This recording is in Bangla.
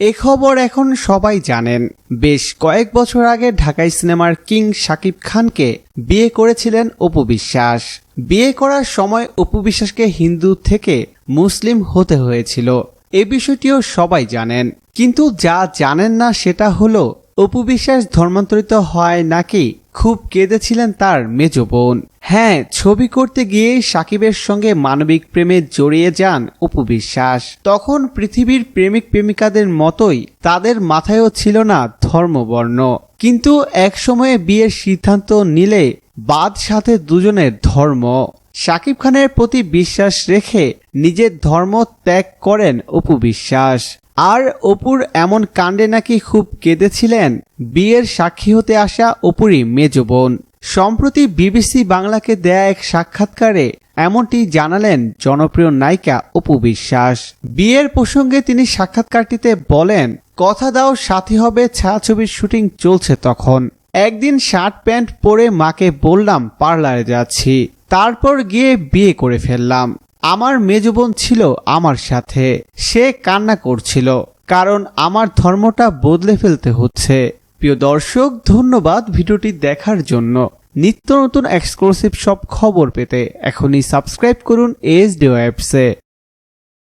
এ খবর এখন সবাই জানেন। বেশ কয়েক বছর আগে ঢাকাই সিনেমার কিং শাকিব খানকে বিয়ে করেছিলেন অপু বিশ্বাস। বিয়ে করার সময় অপু বিশ্বাসকে হিন্দু থেকে মুসলিম হতে হয়েছিল। এ বিষয়টিও সবাই জানেন। কিন্তু যা জানেন না সেটা হলো, অপু বিশ্বাস ধর্মান্তরিত হয় নাকি খুব কেঁদেছিলেন তার মেজ বোন। হ্যাঁ ছবি করতে গিয়ে সাকিবের সঙ্গে মানবিক প্রেমে জড়িয়ে যান অপু বিশ্বাস। তখন পৃথিবীর প্রেমিক প্রেমিকাদের মতোই তাদের মাথায়ও ছিল না ধর্মবর্ণ। কিন্তু একসময়ে বিয়ের সিদ্ধান্ত নিলে বাদ সাথে দুজনের ধর্ম। শাকিব খানের প্রতি বিশ্বাস রেখে নিজের ধর্ম ত্যাগ করেন অপু বিশ্বাস। আর অপুর এমন কাণ্ডে নাকি খুব কেঁদেছিলেন বিয়ের সাক্ষী হতে আসা অপুরই মেজ বোন। সম্প্রতি বিবিসি বাংলাকে দেয়া এক সাক্ষাৎকারে এমনটি জানালেন জনপ্রিয় নায়িকা অপু বিশ্বাস। বিয়ের প্রসঙ্গে তিনি সাক্ষাৎকারটিতে বলেন, কথা দাও, সাথী হবে, ছায়াছবির শুটিং চলছে তখন। একদিন শার্ট প্যান্ট পরে মাকে বললাম, পার্লারে যাচ্ছি। তারপর গিয়ে বিয়ে করে ফেললাম। আমার মেজ বোন ছিল আমার সাথে। সে কান্না করছিল, কারণ আমার ধর্মটা বদলে ফেলতে হচ্ছে। প্রিয় দর্শক, ধন্যবাদ ভিডিওটি দেখার জন্য। নিত্য নতুন এক্সক্লুসিভ সব খবর পেতে এখনই সাবস্ক্রাইব করুন এস ডি